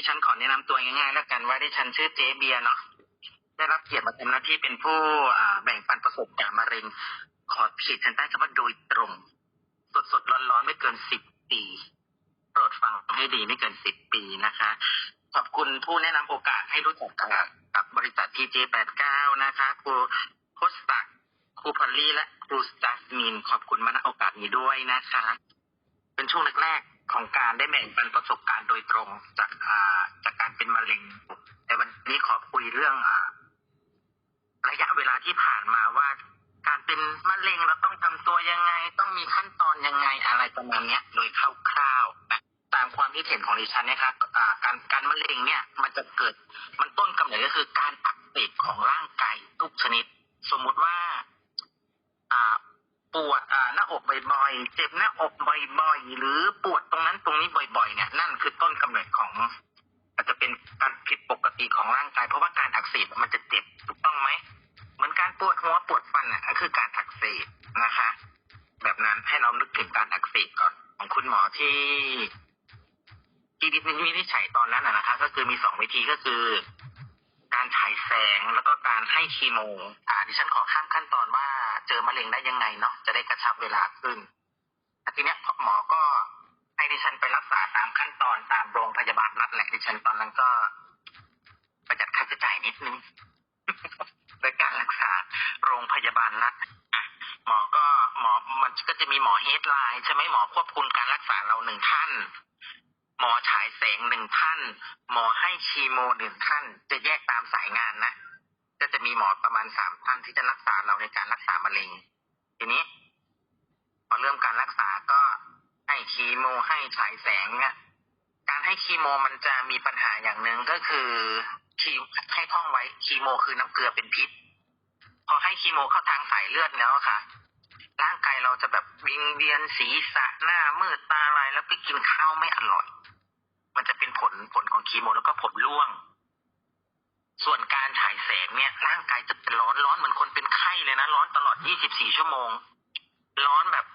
ดิฉันขอแนะนำตัวง่ายๆแล้วกันว่าดิฉันชื่อเจ๊เบียร์เนาะได้รับเกียรติมาทำหน้าที่เป็นผู้อ่าแบ่งปันประสบการณ์มะเร็งขอขีดเส้นใต้คำว่าโดยตรง สดๆร้อนๆไม่เกินสิบปีโปรดฟังให้ดีไม่เกินสิบปีนะคะ ขอบคุณผู้แนะนำโอกาสให้รู้จักกับกับบริษัท TJ89 นะคะครูโคสตักครูพอลลี่และครูสจัสมินขอบคุณมาณโอกาสนี้ด้วยนะคะ เป็นช่วงแรก ของการได้แบ่งปันประสบการณ์โดยตรงจากอ่าจากการเป็นมะเร็งแต่วันนี้ขอคุยเรื่องอระยะเวลาที่ผ่านมาว่า การเป็นมะเร็งเราต้องทำตัวยังไง ต้องมีขั้นตอนยังไงอะไรประมาณนี้โดยคร่าวๆนะตามความคิดเห็นของดิฉันนี่ยครับอ่าการการมะเร็งเนี่ย มันจะเกิดมันต้นกำเนิดก็คือการอักเสบของร่างกายทุกชนิด สมมุติว่า ปวดอ่าหน้าอกบ่อยๆ เจ็บหน้าอกบ่อยๆ หรือปวดตรงนั้นตรงนี้บ่อยๆ เนี่ยนั่นคือต้นกำเนิดของอาจจะเป็นการผิดปกติของร่างกายเพราะว่าการอักเสบมันจะเจ็บถูกต้องไหมเหมือนการปวดหัวปวดฟันอะก็คือการอักเสบนะคะ แบบนั้นให้เรานึกถึงการอักเสบก่อนของคุณหมอที่ที่วินิจฉัยตอนนั้นนะนะคะ ก็คือมีสองวิธีก็คือ การฉายแสงแล้วก็การให้คีโมอ่าดิฉันขอข้ามขั้นตอนว่า เจอมะเร็งได้ยังไงเนาะจะได้กระชับเวลาขึ้นทีเนี้ยหมอก็ให้ดิฉันไปรักษาตามขั้นตอนตามโรงพยาบาลรัฐแหละดิฉันตอนนั้นก็ประหยัดค่าใช้จ่ายนิดนึงในการรักษาโรงพยาบาลรัฐหมอก็หมอมันก็จะมีหมอเฮดไลน์ใช่ไหมหมอควบคุมการรักษาเราหนึ่งท่าน หมอฉายแสงหนึ่งท่าน หมอให้คีโมหนึ่งท่าน จะแยกตามสายงานนะ จะมีหมอประมาณสามท่านที่จะรักษาเราในการรักษามะเร็ง ทีนี้ พอเริ่มการรักษาก็ให้คีโมให้ฉายแสงเนี่ยการให้คีโมมันจะมีปัญหาอย่างหนึ่งก็คือคีให้ท่องไว้คีโมคือน้ำเกลือเป็นพิษ พอให้คีโมเข้าทางสายเลือดแล้วค่ะ ร่างกายเราจะแบบวิงเวียนศีรษะหน้ามืดตาลายแล้วไปกินข้าวไม่อร่อย มันจะเป็นผลผลของคีโมแล้วก็ผมร่วง ส่วนการฉายแสงเนี่ยร่างกายจะเป็นร้อนร้อนเหมือนคนเป็นไข้เลยนะ ร้อนตลอด 24 ชั่วโมง ร้อนแบบ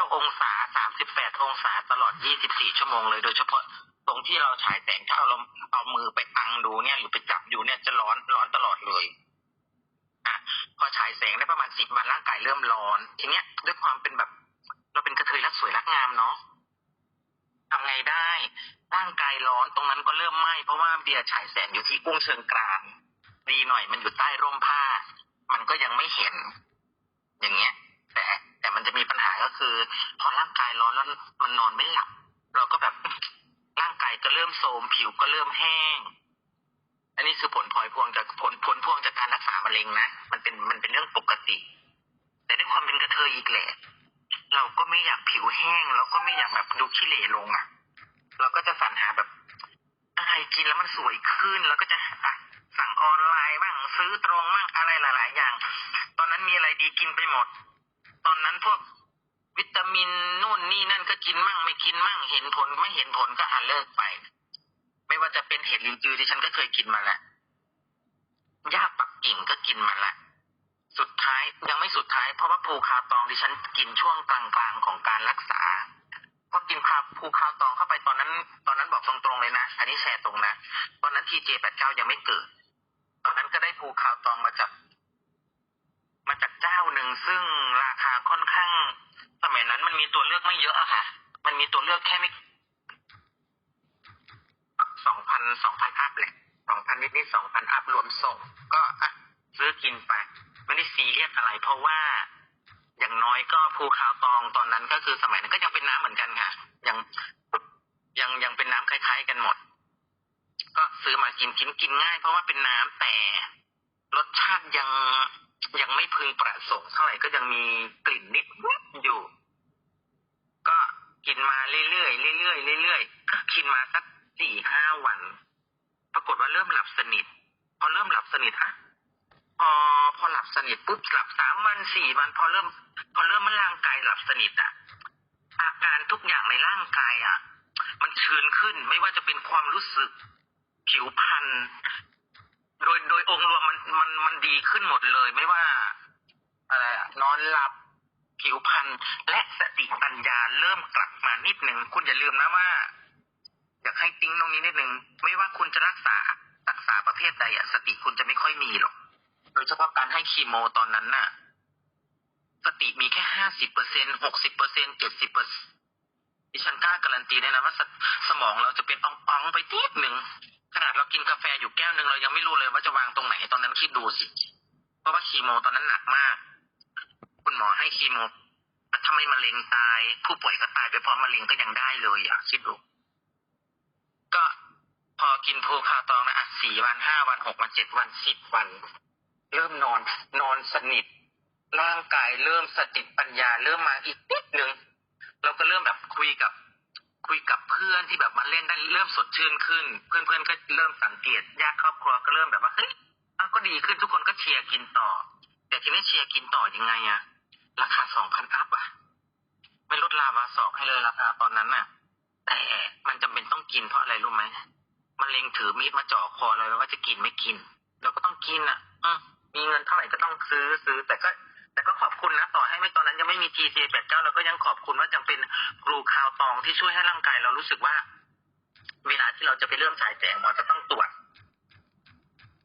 39 องศา 38 องศาตลอด 24 ชั่วโมงเลยโดยเฉพาะตรงที่เราฉายแสงถ้าเราเอามือไปอังดูเนี่ยหรือไปจับอยู่เนี่ยจะร้อนร้อนตลอดเลยอะพอฉายแสงได้ประมาณ10วันร่างกายเริ่มร้อน ทีเนี้ยด้วยความเป็นแบบ เราเป็นกระเทยรักสวยรักงามเนาะ ทำไงได้ร่างกายร้อนตรงนั้นก็เริ่มไหม้เพราะว่าเบียร์ฉายแสงอยู่ที่กุ้งเชิงกรานดีหน่อยมันอยู่ใต้ร่มผ้า มันก็ยังไม่เห็น อย่างเงี้ย แต่แต่มันจะมีปัญหาก็คือ พอร่างกายร้อนแล้วมันนอนไม่หลับ เราก็แบบร่างกายก็เริ่มโทรมผิวก็เริ่มแห้ง อันนี้คือผลพลอยพวงจากผลผลพวงจากการรักษามะเร็งนะมันเป็นมันเป็นเรื่องปกติ แต่ด้วยความเป็นกระเทยอีกแหละ เราก็ไม่อยากผิวแห้งเราก็ไม่อยากแบบดูขี้เหร่ลงอะ เราก็จะสรรหาแบบอะไรกินแล้วมันสวยขึ้น แล้วก็จะสั่งออนไลน์บ้างซื้อตรงบ้างอะไรหลาย ๆ อย่าง ตอนนั้นมีอะไรดีกินไปหมด ตอนนั้นพวกวิตามินนู่นนี่นั่นก็กินมั่งไม่กินมั่งเห็นผลไม่เห็นผลก็อะเลิกไป ไม่ว่าจะเป็นเห็ดลินจือที่ฉันก็เคยกินมาแล้วยาปักกิ่งก็กินมาแล้ว สุดท้ายยังไม่สุดท้ายเพราะว่าภูคาตองที่ฉันกินช่วงกลางๆของการรักษาพอกินพาภูคาตองเข้าไปตอนนั้น ตอนนั้นบอกตรงๆเลยนะ อันนี้แชร์ตรงนะตอนนั้นทีเจแปดเก้ายังไม่เกิด ตอนนั้นก็ได้ภูคาตองมาจากมาจากเจ้าหนึ่งซึ่งราคาค่อนข้าง สมัยนั้นมันมีตัวเลือกไม่เยอะอะค่ะ มันมีตัวเลือกแค่ไม่สองพันสองพันอัพแหละสองพันนิดๆสองพันอัพรวมส่ง ก็อะซื้อกินไป ไม่ได้ซีเรียสอะไร เพราะว่าอย่างน้อยก็ภูคาตองตอนนั้นก็คือสมัยนั้นก็ยังเป็นน้ำเหมือนกันค่ะยังยังยังเป็นน้ำคล้ายๆกันหมด ก็ซื้อมากินกินกินง่าย เพราะว่าเป็นน้ำแต่รสชาติยังยังไม่พึงประสงค์เท่าไหร่ก็ยังมีกลิ่นนิดๆอยู่ ก็กินมาเรื่อยๆเรื่อยๆเรื่อยๆก็กินมาสักสี่ห้าวัน ปรากฏว่าเริ่มหลับสนิท พอเริ่มหลับสนิทอะ พอพอหลับสนิทปุ๊บหลับสามวันสี่วันพอเริ่ม พอเริ่มมันร่างกายหลับสนิทอะอาการทุกอย่างในร่างกายอะมันชื้นขึ้นไม่ว่าจะเป็นความรู้สึก ผิวพรรณโดยโดยองค์รวมมันมันมันดีขึ้นหมดเลย ไม่ว่า อะไรอะนอนหลับผิวพรรณและสติปัญญาเริ่มกลับมานิดหนึ่งคุณอย่าลืมนะว่า อยากให้ติ้งตรงนี้นิดหนึ่งไม่ว่าคุณจะรักษารักษาประเภทใดอะสติคุณจะไม่ค่อยมีหรอก โดยเฉพาะการให้คีโมตอนนั้นน่ะ สติมีแค่ห้าสิบเปอร์เซ็นหกสิบเปอร์เซ็นเจ็ดสิบเปอร์ดิฉันกล้าการันตีได้นะว่าสสมองเราจะเป็นอ่องๆไปทีหนึ่งขนาดเรากินกาแฟอยู่แก้วหนึ่งเรายังไม่รู้เลยว่าจะวางตรงไหนตอนนั้นคิดดูสิ เพราะว่าคีโมตอนนั้นหนักมาก คุณหมอให้คีโมทำไมมะเร็งตาย ผู้ป่วยก็ตายไปเพราะมะเร็งก็ยังได้เลยอะคิดดูก็พอกินภูคาตองนะอะสี่วันห้าวันหกวันเจ็ดวันสิบวัน เริ่มนอนนอนสนิท ร่างกายเริ่มสติปัญญา เริ่มมาอีกนิดนึงเราก็เริ่มแบบคุยกับ คุยกับเพื่อนที่แบบมาเล่นได้เริ่มสดชื่นขึ้น เพื่อนๆก็เริ่มสังเกตญาติครอบครัวก็เริ่มแบบว่าเฮ้ยก็ดีขึ้นทุกคนก็เชียร์กินต่อ แต่ทีนี้เชียร์กินต่อยังไงอะราคาสองพันอัพอะไม่ลดลาวาสอกให้เลยราคาตอนนั้นน่ะ แต่มันจำเป็นต้องกินเพราะอะไรรู้ไหมมะเร็งถือมีดมาจ่อคอเลยว่าจะกินไม่กินเราก็ต้องกินอะอื มีเงินเท่าไหร่ก็ต้องซื้อซื้อ แต่ก็ แต่ก็ขอบคุณนะต่อให้ไม่ตอนนั้นยังไม่มี T C 8 9เราก็ยังขอบคุณว่าจำเป็นกรูคาวตองที่ช่วยให้ร่างกายเรารู้สึกว่า เวลาที่เราจะไปเริ่มฉายแสงหมอจะต้องตรวจ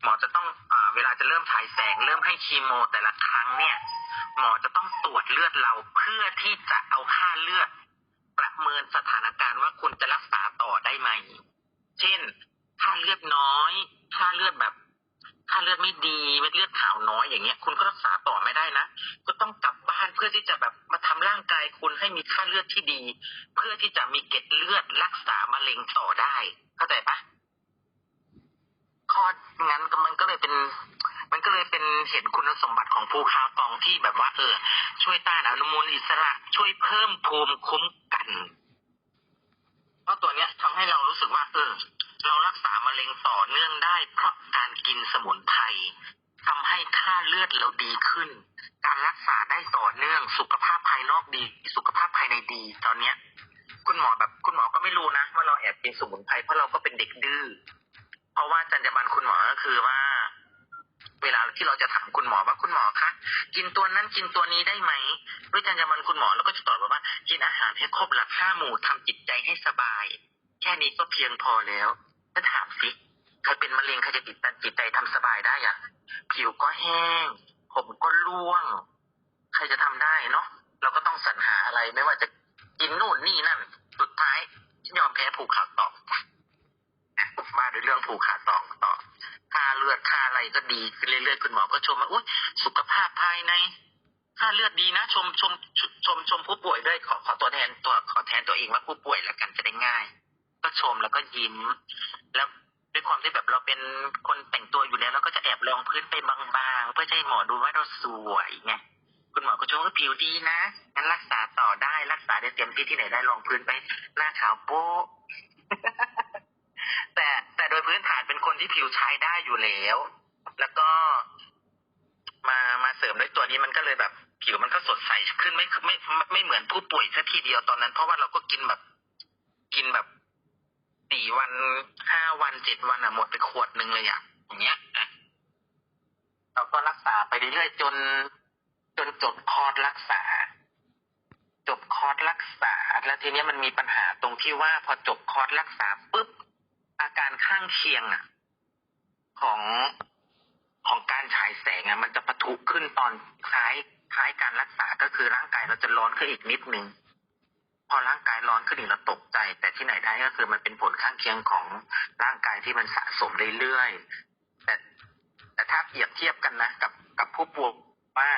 หมอจะต้องอ่าเวลาจะเริ่มฉายแสง เริ่มให้คีโม แต่ละครั้งเนี่ย หมอจะต้องตรวจเลือดเราเพื่อที่จะเอาค่าเลือด ประเมินสถานการณ์ว่าคุณจะรักษาต่อได้ไหม เช่น ค่าเลือดน้อย ค่าเลือดแบบ ค่าเลือดไม่ดี เลือดขาวน้อยอย่างเงี้ย คุณก็รักษาต่อไม่ได้นะ ก็ต้องกลับบ้านเพื่อที่จะแบบมาทำร่างกายคุณให้มีค่าเลือดที่ดี เพื่อที่จะมีเกล็ดเลือดรักษามะเร็งต่อได้ เข้าใจปะข้องั้นมันก็เลยเป็น มันก็เลยเป็นเห็นคุณสมบัติของภูคาตองที่แบบว่า เออ ช่วยต้านอนุมูลอิสระ ช่วยเพิ่มภูมิคุ้มกันเพราะตัวเนี้ยทำให้เรารู้สึกว่าเออเรารักษามะเร็งต่อเนื่องได้เพราะการกินสมุนไพร ทำให้ค่าเลือดเราดีขึ้น การรักษาได้ต่อเนื่อง สุขภาพภายนอกดี สุขภาพภายในดี ตอนเนี้ย คุณหมอแบบคุณหมอก็ไม่รู้นะ ว่าเราแอบกินสมุนไพรเพราะเราก็เป็นเด็กดื้อ เพราะว่าจรรยาบรรณคุณหมอก็คือว่า เวลาที่เราจะถามคุณหมอว่าคุณหมอคะกินตัวนั้นกินตัวนี้ได้ไหมด้วยจรรยาบรรณคุณหมอเราก็จะตอบว่า กินอาหารให้ครบหลักห้าหมู่ทำจิตใจให้สบาย แค่นี้ก็เพียงพอแล้ว ใครเป็นมะเร็งใครจะจิตจิตใจทำสบายได้อะผิวก็แห้ง ผมก็ร่วง ใครจะทำได้เนาะเราก็ต้องสรรหาอะไรไม่ว่าจะกินนู่นนี่นั่น สุดท้ายฉันยอมแพ้ผูกขาดต่อมาด้วยเรื่องผูกขาดต่อต่อค่าเลือดค่าอะไรก็ดีขึ้นเรื่อยๆคุณหมอก็ชมว่าอุ้ยสุขภาพภายในค่าเลือดดีนะ ชมชมชมชมชมผู้ป่วยด้วยขอขอตัวแทนตัวขอแทนตัวเองว่าผู้ป่วยละกันจะได้ง่าย ก็ชมแล้วก็ยิ้ม แล้ว ด้วยความที่แบบเราเป็นคนแต่งตัวอยู่แล้วเราก็จะแอบลองพื้นไปบางๆ เพื่อให้หมอดูว่าเราสวยไงคุณหมอก็ชมว่าผิวดีนะงั้นรักษาต่อได้รักษาได้เต็มที่ที่ไหนได้ลองพื้นไปหน้าขาวโป๊ะแต่แต่โดยพื้นฐานเป็นคนที่ผิวใช้ได้อยู่แล้ว แล้วก็มามาเสริมด้วยตัวนี้มันก็เลยแบบ ผิวมันก็สดใสขึ้นไม่ไม่ไม่ไม่เหมือนผู้ป่วยสัทีเดียวตอนนั้น เพราะว่าเราก็กินแบบ กินแบบ สี่วันห้าวันเจ็ดวันอะหมดไปขวดหนึ่งเลยอะอย่างเงี้ยอะเราก็รักษาไปเรื่อยๆจน จนจบคอร์สรักษา จบคอร์สรักษา แล้วทีเนี้ยมันมีปัญหาตรงที่ว่าพอจบคอร์สรักษาปุ๊บอาการข้างเคียงอะ ของของการฉายแสงอะ มันจะปะทุขึ้นตอนคล้ายคล้ายการรักษาก็คือร่างกายเราจะร้อนขึ้นอีกนิดนึง พอร่างกายร้อนขึ้นอีกเราตกใจ แต่ที่ไหนได้ก็คือมันเป็นผลข้างเคียงของร่างกายที่มันสะสมเรื่อยๆแต่แต่ถ้าเปรียบเทียบกันนะ กับกับผู้ป่วยว่า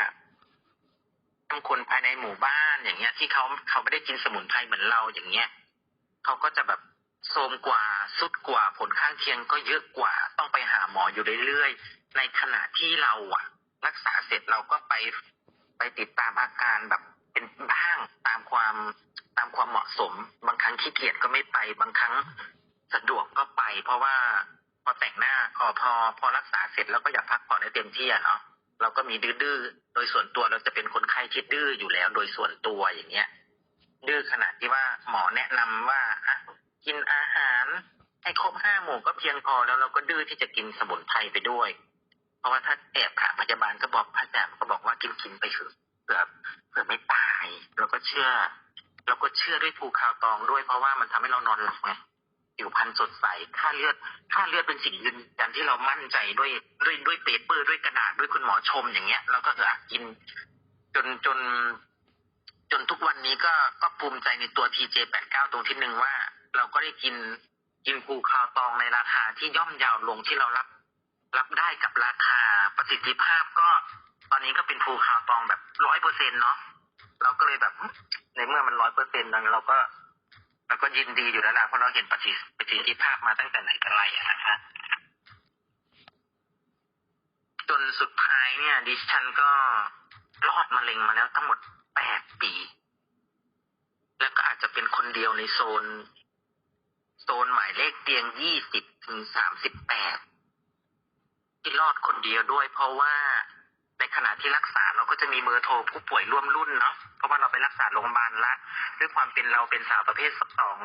บางคนภายในหมู่บ้านอย่างเงี้ย ที่เขาเขาไม่ได้กินสมุนไพรเหมือนเราอย่างเงี้ยเขาก็จะแบบโทมกว่าสุดกว่าผลข้างเคียงก็เยอะกว่าต้องไปหาหมออยู่เรื่อยๆในขณะที่เราอะรักษาเสร็จเราก็ไปไปติดตามอาการแบบเป็นบ้างตาม ความตามความเหมาะสม บางครั้งขี้เกียจก็ไม่ไป บางครั้งสะดวกก็ไป เพราะว่าพอแต่งหน้าพอพอพอรักษาเสร็จแล้วก็อยากพักผ่อนให้เต็มที่เนาะเราก็มีดื้อโดยส่วนตัวเราจะเป็นคนไข้ที่ดื้ออยู่แล้วโดยส่วนตัวอย่างเงี้ย ดื้อขนาดที่ว่าหมอแนะนำว่าอะกินอาหารให้ครบห้าหมู่ก็เพียงพอแล้วเราก็ดื้อที่จะกินสมุนไพรไปด้วย เพราะว่าถ้าแอบถามพยาบาลก็บอกพยาบาลก็บอกว่ากินกินไปเถอะ เผื่อเผื่อไม่ตายเราก็เชื่อเราก็เชื่อด้วยภูคาวตองด้วย เพราะว่ามันทำให้เรานอนหลับไงผิววพรรณสดใสค่าเลือดค่าเลือดเป็นสิ่งยืนยันที่เรามั่นใจด้วยด้วยด้วยเปเปอร์ด้วยกระดาษด้วยคุณหมอชมอย่างเงี้ยเราก็คืออกิน จนจน จนทุกวันนี้ก็ก็ภูมิใจในตัว TJ89 ตรงที่หนึ่งว่า เราก็ได้กินกินภูคาวตองในราคาที่ย่อมยาวลงที่เรารับ รับได้กับราคาประสิทธิภาพก็ ตอนนี้ก็เป็นภูคาวตองแบบร้อยเปอร์เซ็นเนาะเราก็เลยแบบในเมื่อมันร้อยเปอร์เซ็นต์นั้นเราก็เราก็ยินดีอยู่แล้วล่ะเพราะเราเห็นประสิทธิประสิทธิภาพมาตั้งแต่ไหนแต่ไรอะนะคะจนสุดท้ายเนี่ย ดิฉันก็รอดมะเร็งมาแล้วทั้งหมดแปดปี แล้วก็อาจจะเป็นคนเดียวในโซน โซนหมายเลขเตียงยี่สิบถึงสามสิบแปดที่รอดคนเดียวด้วยเพราะว่า ขณะที่รักษาเราก็จะมีเบอร์โทรผู้ป่วยร่วมรุ่นเนาะเพราะว่าเราไปรักษาโรงพยาบาลรัฐด้วยความเป็นเราเป็นสาวประเภทสอง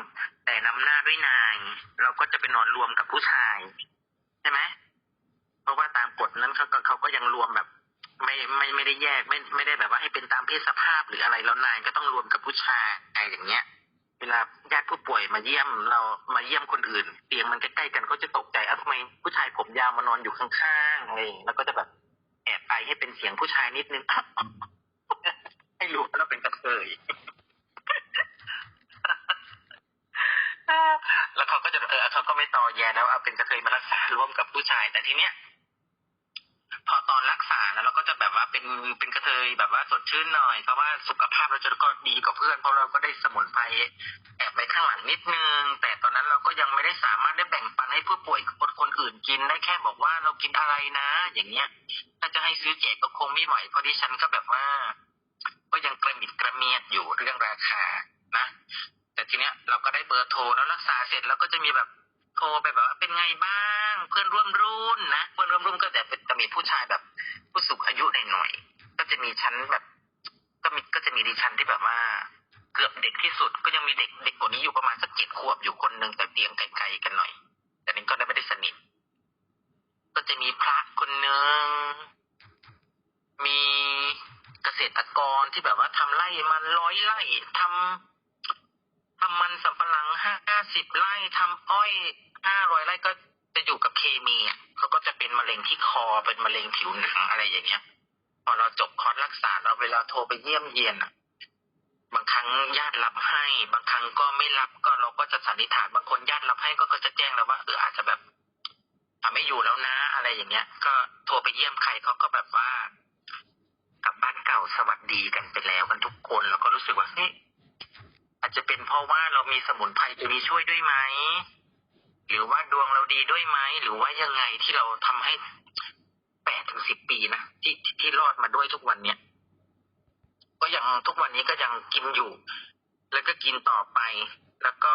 แต่นำหน้าด้วยนาย เราก็จะไปนอนรวมกับผู้ชายใช่ไหมเพราะว่าตามกฎนั้นเขาก็เขาก็ยังรวมแบบ ไม่ไม่ไม่ได้แยกไม่ไม่ได้แบบว่าให้เป็นตามเพศสภาพหรืออะไรแล้วนายก็ต้องรวมกับผู้ชายอะไรอย่างเงี้ย เวลาญาติผู้ป่วยมาเยี่ยมเรามาเยี่ยมคนอื่น เตียงมันใกล้ๆกันเขาจะตกใจอ้าวทำไมผู้ชายผมยาวมานอนอยู่ข้างๆอะไรแล้วก็จะแบบ ให้เป็นเสียงผู้ชายนิดนึงให้รู้ว่าเราเป็นกระเทยแล้วเขาก็จะเออเขาก็ไม่ต่อแยแล้วเอาเป็นกระเทยมารักษาร่วมกับผู้ชาย แต่ทีเนี้ยพอตอนรักษาแล้วเราก็จะแบบว่าเป็นเป็นกระเทยแบบว่าสดชื่นหน่อยเพราะว่าสุขภาพเราจะก็ดีกว่าเพื่อนเพราะเราก็ได้สมุนไพร ข้างหลังนิดนึง แต่ตอนนั้นเราก็ยังไม่ได้สามารถได้แบ่งปันให้ผู้ป่วยคนคนอื่นกินได้แค่บอกว่าเรากินอะไรนะ อย่างเงี้ย ถ้าจะให้ซื้อแจกก็คงไม่ไหวเพราะดิฉันก็แบบว่า ก็ยังกระมิดกระเมียดอยู่เรื่องราคานะ แต่ทีเนี้ยเราก็ได้เบอร์โทรแล้วรักษาเสร็จแล้วก็จะมีแบบโทรไปแบบว่าเป็นไงบ้าง เพื่อนร่วมรุ่นนะเพื่อนร่วมรุ่นก็จะเป็นจะมีผู้ชายแบบผู้สูงอายุหน่อยๆก็จะมีชั้นแบบ ก็มีก็จะมีดิฉันที่แบบว่า เกือบเด็กที่สุดก็ยังมีเด็กเด็กกว่านี้อยู่ประมาณสักเจ็ดขวบอยู่คนหนึ่งแต่เตียงไกลๆกันหน่อย แต่นี่ก็ได้ไม่ได้สนิทก็จะมีพระคนหนึ่งมีเกษตรกรที่แบบว่าทำไร่มันร้อยไร่ทำทำมันสำปะหลังห้าสิบไร่ทำอ้อยห้าร้อยไร่ก็จะอยู่กับเคมีอะเขาก็จะเป็นมะเร็งที่คอเป็นมะเร็งผิวหนังอะไรอย่างเงี้ย พอเราจบคอร์สรักษาเราเวลาโทรไปเยี่ยมเยียนอะ รั้งญาติรับให้ บางครั้งก็ไม่รับก็เราก็จะสันนิษฐานบางคนญาติรับให้ก็จะแจ้งเราว่าเอออาจจะแบบอะไม่อยู่แล้วนะ อะไรอย่างเงี้ย ก็โทรไปเยี่ยมใครเขาก็แบบว่ากลับบ้านเก่าสวัสดีกันไปแล้วกันทุกคนแล้วก็รู้สึกว่าเฮ้ยอาจจะเป็นเพราะว่าเรามีสมุนไพรตัวนี้ช่วยด้วยไหมหรือว่าดวงเราดีด้วยไหมหรือว่ายังไงที่เราทำให้แปดถึงสิบปีนะที่ที่รอดมาด้วยทุกวันเนี้ย ก็ยังทุกวันนี้ก็ยังกินอยู่ แล้วก็กินต่อไป แล้วก็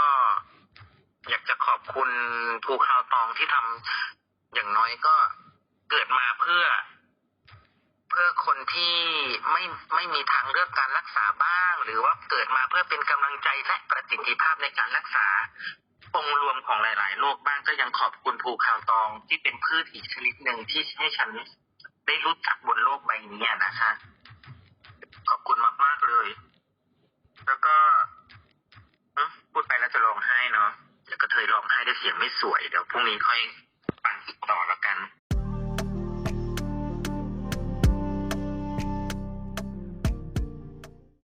อยากจะขอบคุณภูคาวตองที่ทำอย่างน้อยก็เกิดมาเพื่อ เพื่อคนที่ไม่ไม่มีทางเลือกการรักษาบ้าง หรือว่าเกิดมาเพื่อเป็นกำลังใจและประสิทธิภาพในการรักษาองค์รวมของหลาย ๆ โรคบ้างก็ยังขอบคุณภูคาวตองที่เป็นพืชอีกชนิดหนึ่งที่ให้ฉันได้รู้จักบนโลกใบนี้นะคะ ขอบคุณมากมากเลย แล้วก็พูดไปแล้วจะร้องไห้เนาะแล้วก็เธอร้องไห้ได้เสียงไม่สวยเดี๋ยวพรุ่งนี้ค่อยฟังอีกต่อแล้วกัน